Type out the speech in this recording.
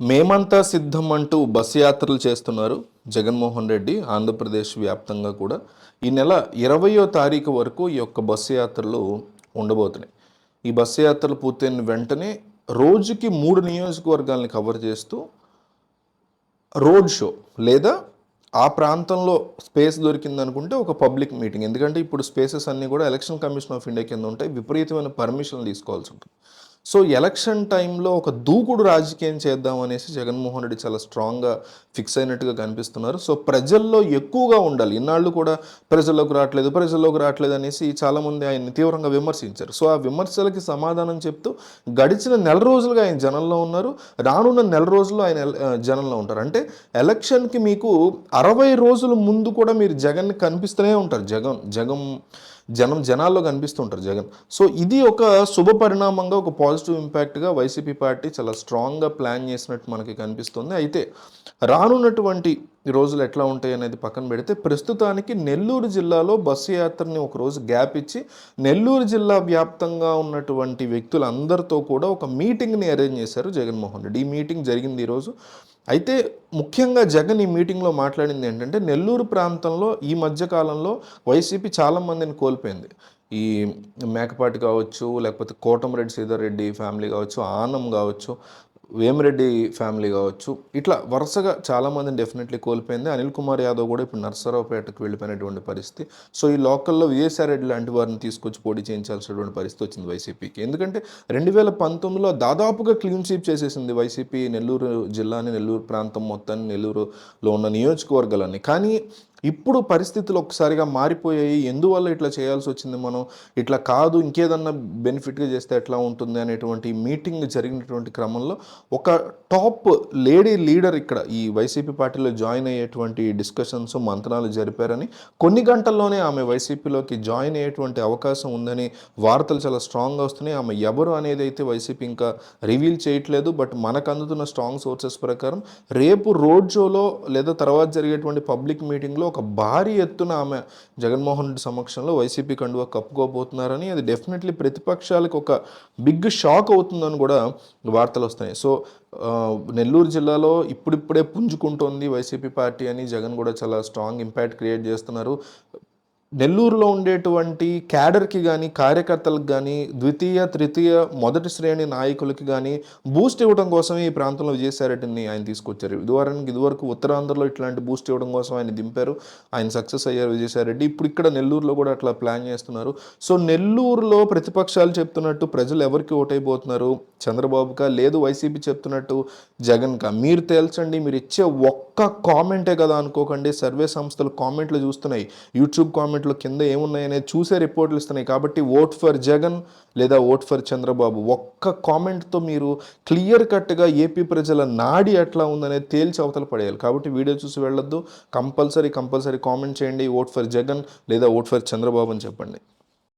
మేమంతా సిద్ధం అంటూ బస్సు యాత్రలు చేస్తున్నారు. జగన్మోహన్ రెడ్డి ఆంధ్రప్రదేశ్ వ్యాప్తంగా కూడా ఈ నెల ఇరవయో తారీఖు వరకు ఈ యొక్క బస్సు యాత్రలు ఉండబోతున్నాయి. ఈ బస్సు యాత్రలు పూర్తయిన వెంటనే రోజుకి మూడు నియోజకవర్గాల్ని కవర్ చేస్తూ రోడ్ షో లేదా ఆ ప్రాంతంలో స్పేస్ దొరికిందనుకుంటే ఒక పబ్లిక్ మీటింగ్. ఎందుకంటే ఇప్పుడు స్పేసెస్ అన్నీ కూడా ఎలక్షన్ కమిషన్ ఆఫ్ ఇండియా కింద ఉంటాయి. విపరీతమైన పర్మిషన్ తీసుకోవాల్సి ఉంటుంది. సో ఎలక్షన్ టైంలో ఒక దూకుడు రాజకీయం చేద్దాం అనేసి జగన్మోహన్ రెడ్డి చాలా స్ట్రాంగ్గా ఫిక్స్ అయినట్టుగా కనిపిస్తున్నారు. సో ప్రజల్లో ఎక్కువగా ఉండాలి. ఇన్నాళ్ళు కూడా ప్రజల్లోకి రావట్లేదు ప్రజల్లోకి రావట్లేదు అనేసి చాలామంది ఆయన్ని తీవ్రంగా విమర్శించారు. సో ఆ విమర్శలకి సమాధానం చెప్తూ గడిచిన నెల రోజులుగా ఆయన జనంలో ఉన్నారు. రానున్న నెల రోజుల్లో ఆయన జనంలో ఉంటారు. అంటే ఎలక్షన్కి మీకు అరవై రోజుల ముందు కూడా మీరు జగన్ కనిపిస్తూనే ఉంటారు. జగన్ జగన్ జనం జనాల్లో కనిపిస్తుంటారు జగన్. సో ఇది ఒక శుభ పరిణామంగా ఒక పాజిటివ్ ఇంపాక్ట్గా వైసీపీ పార్టీ చాలా స్ట్రాంగ్గా ప్లాన్ చేసినట్టు మనకి కనిపిస్తుంది. అయితే రానున్నటువంటి రోజులు ఎట్లా ఉంటాయి అనేది పక్కన పెడితే ప్రస్తుతానికి నెల్లూరు జిల్లాలో బస్సు యాత్రని ఒక రోజు గ్యాప్ ఇచ్చి నెల్లూరు జిల్లా వ్యాప్తంగా ఉన్నటువంటి వ్యక్తులందరితో కూడా ఒక మీటింగ్ని అరేంజ్ చేశారు జగన్మోహన్ రెడ్డి. ఈ మీటింగ్ జరిగింది ఈరోజు అయితే ముఖ్యంగా జగన్ ఈ మీటింగ్లో మాట్లాడింది ఏంటంటే నెల్లూరు ప్రాంతంలో ఈ మధ్యకాలంలో వైసీపీ చాలా మందిని కోల్పోయింది. ఈ మేకపాటి కావచ్చు లేకపోతే కోటమిరెడ్డి శ్రీధర్ ఫ్యామిలీ కావచ్చు ఆనం కావచ్చు వేమిరెడ్డి ఫ్యామిలీ కావచ్చు. ఇట్లా వరుసగా చాలామందిని డెఫినెట్లీ కోల్పోయింది. అనిల్ కుమార్ యాదవ్ కూడా ఇప్పుడు నర్సరావుపేటకు వెళ్ళిపోయినటువంటి పరిస్థితి. సో ఈ లోకల్లో విజయసాయి రెడ్డి లాంటి వారిని తీసుకొచ్చి పోటీ చేయించాల్సినటువంటి పరిస్థితి వచ్చింది వైసీపీకి. ఎందుకంటే రెండు వేల పంతొమ్మిదిలో దాదాపుగా క్లీన్ స్వీప్ చేసేసింది వైసీపీ నెల్లూరు జిల్లాని నెల్లూరు ప్రాంతం మొత్తాన్ని నెల్లూరులో ఉన్న నియోజకవర్గాలన్నీ. కానీ ఇప్పుడు పరిస్థితులు ఒక్కసారిగా మారిపోయాయి. ఎందువల్ల ఇట్లా చేయాల్సి వచ్చింది మనం? ఇట్లా కాదు ఇంకేదన్నా బెనిఫిట్గా చేస్తే ఎట్లా ఉంటుంది అనేటువంటి మీటింగ్ జరిగినటువంటి క్రమంలో ఒక టాప్ లేడీ లీడర్ ఇక్కడ ఈ వైసీపీ పార్టీలో జాయిన్ అయ్యేటువంటి డిస్కషన్స్ మంతనాలు జరిపారని కొన్ని గంటల్లోనే ఆమె వైసీపీలోకి జాయిన్ అయ్యేటువంటి అవకాశం ఉందని వార్తలు చాలా స్ట్రాంగ్గా వస్తున్నాయి. ఆమె ఎవరు అనేది అయితే వైసీపీ ఇంకా రివీల్ చేయట్లేదు. బట్ మనకు అందుతున్న స్ట్రాంగ్ సోర్సెస్ ప్రకారం రేపు రోడ్ షోలో లేదా తర్వాత జరిగేటువంటి పబ్లిక్ మీటింగ్లో ఒక భారీ ఎత్తున ఆమె జగన్మోహన్ రెడ్డి సమక్షంలో వైసీపీ కండువ కప్పుకోబోతున్నారని అది డెఫినెట్లీ ప్రతిపక్షాలకు ఒక బిగ్ షాక్ అవుతుందని కూడా వార్తలు వస్తున్నాయి. సో నెల్లూరు జిల్లాలో ఇప్పుడిప్పుడే పుంజుకుంటోంది వైసీపీ పార్టీ అని జగన్ కూడా చాలా స్ట్రాంగ్ ఇంపాక్ట్ క్రియేట్ చేస్తున్నారు. నెల్లూరులో ఉండేటువంటి క్యాడర్కి కానీ కార్యకర్తలకు కానీ ద్వితీయ తృతీయ మొదటి శ్రేణి నాయకులకి కానీ బూస్ట్ ఇవ్వడం కోసమే ఈ ప్రాంతంలో విజయసాయిరెడ్డిని ఆయన తీసుకొచ్చారు. ఇదివరకు ఇదివరకు ఉత్తరాంధ్రలో ఇట్లాంటి బూస్ట్ ఇవ్వడం కోసం ఆయన దింపారు. ఆయన సక్సెస్ అయ్యారు విజయసాయిరెడ్డి. ఇప్పుడు ఇక్కడ నెల్లూరులో కూడా అట్లా ప్లాన్ చేస్తున్నారు. సో నెల్లూరులో ప్రతిపక్షాలు చెప్తున్నట్టు ప్రజలు ఎవరికి ఓటైపోతున్నారు? చంద్రబాబుకా? లేదు వైసీపీ చెప్తున్నట్టు జగన్కా? మీరు తేల్చండి. మీరు ఇచ్చే ఒక్క కామెంటే కదా అనుకోకండి. సర్వే సంస్థలు కామెంట్లు చూస్తున్నాయి. యూట్యూబ్ కామెంట్లు కింద ఏమున్నాయనేది చూసే రిపోర్ట్లు ఇస్తున్నాయి. కాబట్టి ఓట్ ఫర్ జగన్ లేదా ఓట్ ఫర్ చంద్రబాబు ఒక్క కామెంట్తో మీరు క్లియర్ కట్గా ఏపీ ప్రజల నాడి ఎట్లా ఉందనేది తేల్చి అవతల పడేయాలి. కాబట్టి వీడియో చూసి వెళ్ళొద్దు. కంపల్సరీ కంపల్సరీ కామెంట్ చేయండి. ఓట్ ఫర్ జగన్ లేదా ఓట్ ఫర్ చంద్రబాబు అని చెప్పండి.